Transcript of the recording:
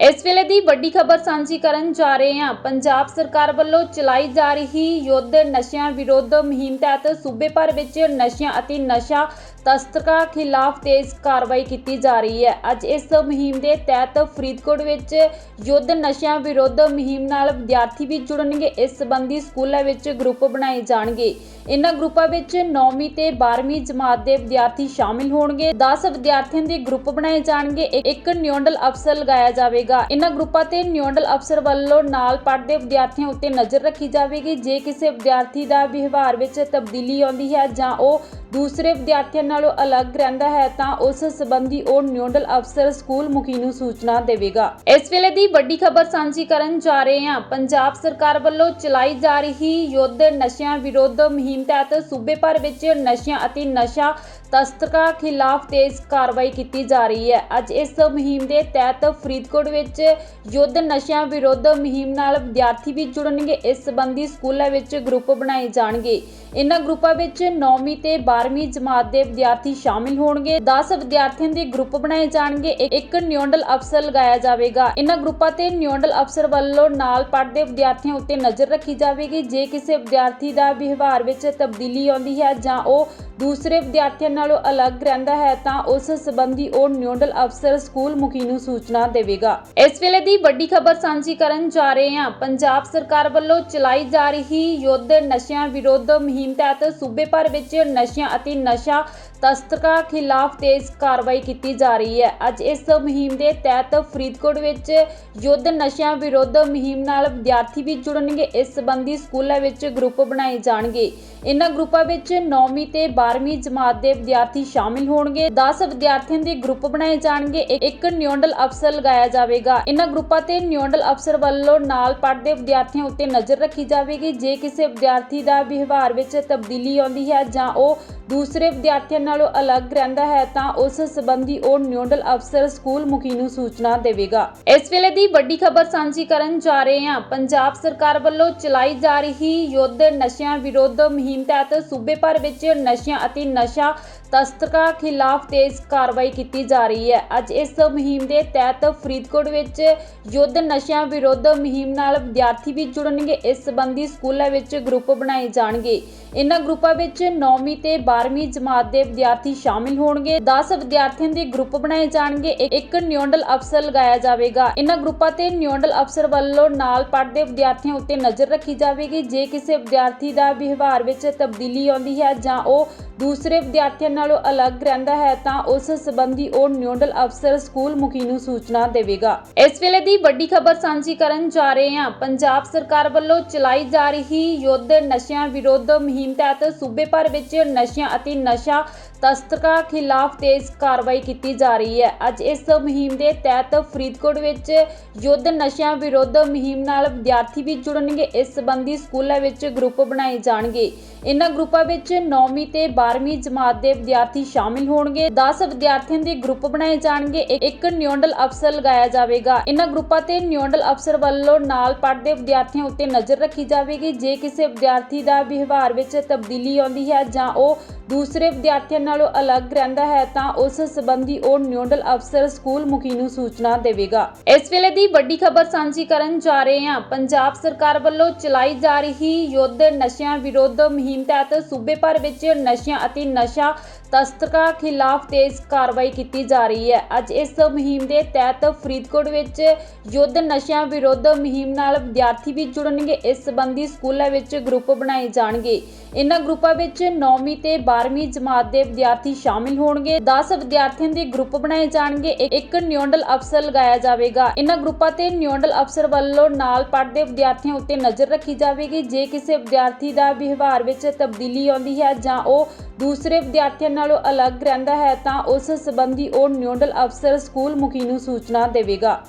ਇਸ ਵੇਲੇ ਦੀ ਵੱਡੀ ਖਬਰ ਸਾਂਝੀ ਕਰਨ ਜਾ ਰਹੇ ਹਾਂ। ਪੰਜਾਬ ਸਰਕਾਰ ਵੱਲੋਂ ਚਲਾਈ ਜਾ ਰਹੀ ਯੁੱਧ ਨਸ਼ਿਆਂ ਵਿਰੋਧ ਮੁਹਿੰਮ ਤਹਿਤ ਸੂਬੇ ਭਰ ਵਿੱਚ ਨਸ਼ਿਆਂ ਅਤੇ ਨਸ਼ਾ ਤਸਕਰਾਂ ਖਿਲਾਫ ਤੇਜ਼ ਕਾਰਵਾਈ ਕੀਤੀ ਜਾ ਰਹੀ ਹੈ। ਅੱਜ ਇਸ ਮੁਹਿੰਮ ਦੇ ਤਹਿਤ ਫਰੀਦਕੋਟ ਵਿੱਚ ਯੁੱਧ ਨਸ਼ਿਆਂ ਵਿਰੋਧ ਮੁਹਿੰਮ ਨਾਲ ਵਿਦਿਆਰਥੀ ਵੀ ਜੁੜਨਗੇ। ਇਸ ਸੰਬੰਧੀ ਸਕੂਲਾਂ ਵਿੱਚ ਗਰੁੱਪ ਬਣਾਏ ਜਾਣਗੇ। ਇਨ੍ਹਾਂ ਗਰੁੱਪਾਂ ਵਿੱਚ 9ਵੀਂ ਤੇ 12ਵੀਂ ਜਮਾਤ ਦੇ ਵਿਦਿਆਰਥੀ ਸ਼ਾਮਿਲ ਹੋਣਗੇ। 10 ਵਿਦਿਆਰਥੀਆਂ ਦੇ ਗਰੁੱਪ ਬਣਾਏ ਜਾਣਗੇ। ਇੱਕ ਨਿਊਡਲ ਅਫਸਰ ਲਗਾਇਆ ਜਾਵੇਗਾ। ਇਹਨਾਂ ਗਰੁੱਪਾਂ ਤੇ ਨਿਊਡਲ ਅਫਸਰ ਵੱਲੋਂ ਨਾਲ ਪੜ੍ਹਦੇ ਵਿਦਿਆਰਥੀਆਂ ਉੱਤੇ ਨਜ਼ਰ ਰੱਖੀ ਜਾਵੇਗੀ। ਜੇ ਕਿਸੇ ਵਿਦਿਆਰਥੀ ਦਾ ਵਿਵਹਾਰ ਵਿੱਚ ਤਬਦੀਲੀ ਆਉਂਦੀ ਹੈ ਜਾਂ ਉਹ ਦੂਸਰੇ ਵਿਦਿਆਰਥੀਆਂ ਨਾਲੋਂ ਅਲੱਗ ਰਹਿੰਦਾ ਹੈ, ਤਾਂ ਉਸ ਸੰਬੰਧੀ ਉਹ ਨਿਊਡਲ ਅਫਸਰ ਸਕੂਲ ਮੁਖੀ ਨੂੰ ਸੂਚਨਾ ਦੇਵੇਗਾ। ਇਸ ਵੇਲੇ ਦੀ ਵੱਡੀ ਖਬਰ ਸਾਂਝੀ ਕਰਨ ਜਾ ਰਹੇ ਹਾਂ। ਪੰਜਾਬ ਸਰਕਾਰ ਵੱਲੋਂ ਚਲਾਈ ਜਾ ਰਹੀ ਯੁੱਧ ਨਸ਼ਿਆਂ ਵਿਰੋਧ ਮੁਹਿੰਮ ਤਹਿਤ ਸੂਬੇ ਭਰ ਵਿੱਚ ਨਸ਼ਿਆਂ ਅਤੇ ਨਸ਼ਾ ਤਸਕਰਾਂ ਖਿਲਾਫ ਤੇਜ਼ ਕਾਰਵਾਈ ਕੀਤੀ ਜਾ ਰਹੀ ਹੈ। ਅੱਜ ਇਸ ਮੁਹਿੰਮ ਦੇ ਤਹਿਤ ਫਰੀਦਕੋਟ ਵਿੱਚ ਯੁੱਧ ਨਸ਼ਿਆਂ ਵਿਰੁੱਧ ਮੁਹਿੰਮ ਨਾਲ ਵਿਦਿਆਰਥੀ ਵੀ ਜੁੜਨਗੇ। ਇਸ ਸੰਬੰਧੀ ਸਕੂਲਾਂ ਵਿੱਚ ਗਰੁੱਪ ਬਣਾਏ ਜਾਣਗੇ। ਇਨ੍ਹਾਂ ਗਰੁੱਪਾਂ ਵਿੱਚ 9ਵੀਂ ਤੇ 12ਵੀਂ ਜਮਾਤ ਦੇ ਵਿਦਿਆਰਥੀ ਸ਼ਾਮਿਲ ਹੋਣਗੇ। 10 ਵਿਦਿਆਰਥੀਆਂ ਦੇ ਗਰੁੱਪ ਬਣਾਏ ਜਾਣਗੇ। ਇ- ਇੱਕ ਨਿਊਡਲ ਅਫਸਰ ਲਗਾਇਆ ਜਾਵੇਗਾ। ਇਨ੍ਹਾਂ ਗਰੁੱਪਾਂ ਤੇ ਨਿਊਡਲ ਅਫਸਰ ਵੱਲੋਂ ਨਾਲ ਪੜ੍ਹਦੇ ਵਿਦਿਆਰਥੀਆਂ ਉੱਤੇ ਨਜ਼ਰ ਰੱਖੀ ਜਾਵੇਗੀ। ਜੇ ਕਿਸੇ ਵਿਦਿਆਰਥੀ ਦਾ ਵਿਵਹਾਰ ਵਿੱਚ ਤਬਦੀਲੀ ਆਉਂਦੀ ਹੈ ਜਾਂ ਉਹ ਦੂਸਰੇ ਵਿਦਿਆਰਥੀਆਂ ਨਾਲੋਂ ਅਲੱਗ ਰਹਿੰਦਾ ਹੈ ਤਾਂ ਉਸ ਸੰਬੰਧੀ ਉਹ ਨਿਊਡਲ ਅਫਸਰ ਸਕੂਲ ਮੁਖੀ ਨੂੰ ਸੂਚਨਾ ਦੇਵੇਗਾ। ਇਸ ਵੇਲੇ ਦੀ ਵੱਡੀ ਖਬਰ ਸਾਂਝੀ ਕਰਨ ਜਾ ਰਹੇ ਹਾਂ। ਪੰਜਾਬ ਸਰਕਾਰ ਵੱਲੋਂ ਚਲਾਈ ਜਾ ਰਹੀ ਯੁੱਧ ਨਸ਼ਿਆਂ ਵਿਰੋਧ ਮੁਹਿੰਮ ਤਹਿਤ ਸੂਬੇ ਭਰ ਵਿੱਚ ਨਸ਼ਿਆਂ ਅਤੇ ਨਸ਼ਾ ਤਸਕਰਾਂ ਖਿਲਾਫ ਤੇਜ਼ ਕਾਰਵਾਈ ਕੀਤੀ ਜਾ ਰਹੀ ਹੈ। ਅੱਜ ਇਸ ਮੁਹਿੰਮ ਦੇ ਤਹਿਤ ਫਰੀਦਕੋਟ ਵਿੱਚ ਯੁੱਧ ਨਸ਼ਿਆਂ ਵਿਰੁੱਧ ਮੁਹਿੰਮ ਨਾਲ ਵਿਦਿਆਰਥੀ ਵੀ ਜੁੜਨਗੇ। ਇਸ ਸੰਬੰਧੀ ਸਕੂਲਾਂ ਵਿੱਚ ਗਰੁੱਪ ਬਣਾਏ ਜਾਣਗੇ। ਇਨ੍ਹਾਂ ਗਰੁੱਪਾਂ ਵਿੱਚ 9ਵੀਂ ਤੇ 12ਵੀਂ ਜਮਾਤ ਦੇ ਵਿਦਿਆਰਥੀ ਸ਼ਾਮਿਲ ਹੋਣਗੇ। 10 ਵਿਦਿਆਰਥੀਆਂ ਦੇ ਗਰੁੱਪ ਬਣਾਏ ਜਾਣਗੇ। ਇੱਕ ਨਿਊਡਲ ਅਫਸਰ ਲਗਾਇਆ ਜਾਵੇਗਾ। ਇਨ੍ਹਾਂ ਗਰੁੱਪਾਂ ਤੇ ਨਿਊਡਲ ਅਫਸਰ ਵੱਲੋਂ ਨਾਲ ਪੜ੍ਹਦੇ ਵਿਦਿਆਰਥੀਆਂ ਉੱਤੇ ਨਜ਼ਰ ਰੱਖੀ ਜਾਵੇਗੀ। ਜੇ ਕਿਸੇ ਵਿਦਿਆਰਥੀ ਦਾ ਵਿਵਹਾਰ ਵਿੱਚ ਤਬਦੀਲੀ ਆਉਂਦੀ ਹੈ ਜਾਂ ਉਹ ਦੂਸਰੇ ਵਿਦਿਆਰਥੀਆਂ ਨਾਲ ਅਲੱਗ ਰਹਿੰਦਾ ਹੈ ਤਾਂ ਉਸ ਸੰਬੰਧੀ ਉਹ ਨਿਊਡਲ ਅਫਸਰ ਸਕੂਲ ਮੁਖੀ ਨੂੰ ਸੂਚਨਾ ਦੇਵੇਗਾ। ਇਸ ਵੇਲੇ ਦੀ ਵੱਡੀ ਖਬਰ ਸਾਂਝੀ ਕਰਨ ਜਾ ਰਹੇ ਹਾਂ। ਪੰਜਾਬ ਸਰਕਾਰ ਵੱਲੋਂ ਚਲਾਈ ਜਾ ਰਹੀ ਯੁੱਧ ਨਸ਼ਿਆਂ ਵਿਰੁੱਧ ਮੁਹਿੰਮ ਤਹਿਤ ਸੂਬੇ ਭਰ ਵਿੱਚ ਨਸ਼ਿਆਂ ਅਤੇ ਨਸ਼ਾ ਤਸਕਰਾਂ ਖਿਲਾਫ ਤੇਜ਼ ਕਾਰਵਾਈ ਕੀਤੀ ਜਾ ਰਹੀ ਹੈ। ਅੱਜ ਇਸ ਮੁਹਿੰਮ ਦੇ ਤਹਿਤ ਫਰੀਦਕੋਟ ਵਿੱਚ ਯੁੱਧ ਨਸ਼ਿਆਂ ਵਿਰੋਧ ਮੁਹਿੰਮ ਨਾਲ ਵਿਦਿਆਰਥੀ ਵੀ ਜੁੜਨਗੇ। ਇਸ ਸੰਬੰਧੀ ਸਕੂਲਾਂ ਵਿੱਚ ਗਰੁੱਪ ਬਣਾਏ ਜਾਣਗੇ। ਇਨ੍ਹਾਂ ਗਰੁੱਪਾਂ ਵਿੱਚ 9ਵੀਂ ਤੇ 12ਵੀਂ ਜਮਾਤ ਦੇ ਵਿਦਿਆਰਥੀ ਸ਼ਾਮਿਲ ਹੋਣਗੇ। 10 ਵਿਦਿਆਰਥੀਆਂ ਦੇ ਗਰੁੱਪ ਬਣਾਏ ਜਾਣਗੇ। ਇੱਕ ਨਿਊਡਲ ਅਫਸਰ ਲਗਾਇਆ ਜਾਵੇਗਾ। ਇਨ੍ਹਾਂ ਗਰੁੱਪਾਂ ਤੇ ਨਿਊਡਲ ਅਫਸਰ ਵੱਲੋਂ ਨਾਲ ਪੜ੍ਹਦੇ ਵਿਦਿਆਰਥੀਆਂ ਉੱਤੇ ਨਜ਼ਰ ਰੱਖੀ ਜਾਵੇਗੀ। ਜੇ ਕਿਸੇ ਵਿਦਿਆਰਥੀ ਦਾ ਵਿਵਹਾਰ ਵਿੱਚ ਤਬਦੀਲੀ ਆਉਂਦੀ ਹੈ ਜਾਂ ਉਹ ਦੂਸਰੇ ਵਿਦਿਆਰਥੀਆਂ ਨਾਲੋਂ ਅਲੱਗ ਰਹਿੰਦਾ ਹੈ, ਤਾਂ ਉਸ ਸੰਬੰਧੀ ਉਹ ਨਿਊਡਲ ਅਫਸਰ ਸਕੂਲ ਮੁਖੀ ਨੂੰ ਸੂਚਨਾ ਦੇਵੇਗਾ। ਇਸ ਵੇਲੇ ਦੀ ਵੱਡੀ ਖਬਰ ਸਾਂਝੀ ਕਰਨ ਜਾ ਰਹੇ ਹਾਂ। ਪੰਜਾਬ ਸਰਕਾਰ ਵੱਲੋਂ ਚਲਾਈ ਜਾ ਰਹੀ ਯੁੱਧ ਨਸ਼ਿਆਂ ਵਿਰੋਧ ਮੁਹਿੰਮ ਤਹਿਤ ਸੂਬੇ ਭਰ ਵਿੱਚ ਨਸ਼ਿਆਂ ਅਤੇ ਨਸ਼ਾ ਤਸਕਰਾਂ ਖਿਲਾਫ ਤੇਜ਼ ਕਾਰਵਾਈ ਕੀਤੀ ਜਾ ਰਹੀ ਹੈ। ਅੱਜ ਇਸ ਮੁਹਿੰਮ ਦੇ ਤਹਿਤ ਫਰੀਦਕੋਟ ਵਿੱਚ ਯੁੱਧ ਨਸ਼ਿਆਂ ਵਿਰੁੱਧ ਮੁਹਿੰਮ ਨਾਲ ਵਿਦਿਆਰਥੀ ਵੀ ਜੁੜਨਗੇ। ਇਸ ਸੰਬੰਧੀ ਸਕੂਲਾਂ ਵਿੱਚ ਗਰੁੱਪ ਬਣਾਏ ਜਾਣਗੇ। ਇਨ੍ਹਾਂ ਗਰੁੱਪਾਂ ਵਿੱਚ 9ਵੀਂ ਤੇ 12ਵੀਂ ਜਮਾਤ ਦੇ ਵਿਦਿਆਰਥੀ ਸ਼ਾਮਿਲ ਹੋਣਗੇ। 10 ਵਿਦਿਆਰਥੀਆਂ ਦੇ ਗਰੁੱਪ ਬਣਾਏ ਜਾਣਗੇ। ਇੱਕ ਨਿਊਡਲ ਅਫਸਰ ਲਗਾਇਆ ਜਾਵੇਗਾ। ਇਨ੍ਹਾਂ ਗਰੁੱਪਾਂ ਤੇ ਨਿਊਡਲ ਅਫਸਰ ਵੱਲੋਂ ਨਾਲ ਪੜ੍ਹਦੇ ਵਿਦਿਆਰਥੀਆਂ ਉੱਤੇ ਨਜ਼ਰ ਰੱਖੀ ਜਾਵੇਗੀ। ਜੇ ਕਿਸੇ ਵਿਦਿਆਰਥੀ ਦਾ ਵਿਵਹਾਰ ਵਿੱਚ ਤਬਦੀਲੀ ਆਉਂਦੀ ਹੈ ਜਾਂ ਉਹ ਦੂਸਰੇ ਵਿਦਿਆਰਥੀਆਂ ਨਾਲੋਂ ਅਲੱਗ ਰਹਿੰਦਾ ਹੈ, ਤਾਂ ਉਸ ਸੰਬੰਧੀ ਉਹ ਨਿਊਡਲ ਅਫਸਰ ਸਕੂਲ ਮੁਖੀ ਨੂੰ ਸੂਚਨਾ ਦੇਵੇਗਾ। ਇਸ ਵੇਲੇ ਦੀ ਵੱਡੀ ਖਬਰ ਸਾਂਝੀ ਕਰਨ ਜਾ ਰਹੇ ਹਾਂ। ਪੰਜਾਬ ਸਰਕਾਰ ਵੱਲੋਂ ਚਲਾਈ ਜਾ ਰਹੀ ਯੁੱਧ ਨਸ਼ਿਆਂ ਵਿਰੋਧ ਮੁਹਿੰਮ ਤਹਿਤ ਸੂਬੇ ਭਰ ਵਿੱਚ ਨਸ਼ਿਆਂ ਅਤੇ ਨਸ਼ਾ ਤਸਕਰਾਂ ਖਿਲਾਫ ਤੇਜ਼ ਕਾਰਵਾਈ ਕੀਤੀ ਜਾ ਰਹੀ ਹੈ। ਅੱਜ ਇਸ ਮੁਹਿੰਮ ਦੇ ਤਹਿਤ ਫਰੀਦਕੋਟ ਵਿੱਚ ਯੁੱਧ ਨਸ਼ਿਆਂ ਵਿਰੁੱਧ ਮੁਹਿੰਮ ਨਾਲ ਵਿਦਿਆਰਥੀ ਵੀ ਜੁੜਨਗੇ। ਇਸ ਸੰਬੰਧੀ ਸਕੂਲਾਂ ਵਿੱਚ ਗਰੁੱਪ ਬਣਾਏ ਜਾਣਗੇ। ਇਨ੍ਹਾਂ ਗਰੁੱਪਾਂ ਵਿੱਚ 9ਵੀਂ ਤੇ 12ਵੀਂ ਜਮਾਤ ਦੇ ਵਿਦਿਆਰਥੀ ਸ਼ਾਮਿਲ ਹੋਣਗੇ। 10 ਵਿਦਿਆਰਥੀਆਂ ਦੇ ਗਰੁੱਪ ਬਣਾਏ ਜਾਣਗੇ। ਇ- ਇੱਕ ਨਿਊਡਲ ਅਫਸਰ ਲਗਾਇਆ ਜਾਵੇਗਾ। ਇਨ੍ਹਾਂ ਗਰੁੱਪਾਂ ਤੇ ਨਿਊਡਲ ਅਫਸਰ ਵੱਲੋਂ ਨਾਲ ਪੜ੍ਹਦੇ ਵਿਦਿਆਰਥੀਆਂ ਉੱਤੇ ਨਜ਼ਰ ਰੱਖੀ ਜਾਵੇਗੀ। ਜੇ ਕਿਸੇ ਵਿਦਿਆਰਥੀ ਦਾ ਵਿਵਹਾਰ ਵਿੱਚ ਤਬਦੀਲੀ ਆਉਂਦੀ ਹੈ ਜਾਂ ਉਹ ਦੂਸਰੇ ਵਿਦਿਆਰਥੀਆਂ ਨਾਲੋਂ ਅਲੱਗ ਰਹਿੰਦਾ ਹੈ ਤਾਂ ਉਸ ਸੰਬੰਧੀ ਉਹ ਨਿਊਡਲ ਅਫਸਰ ਸਕੂਲ ਮੁਖੀ ਨੂੰ ਸੂਚਨਾ ਦੇਵੇਗਾ।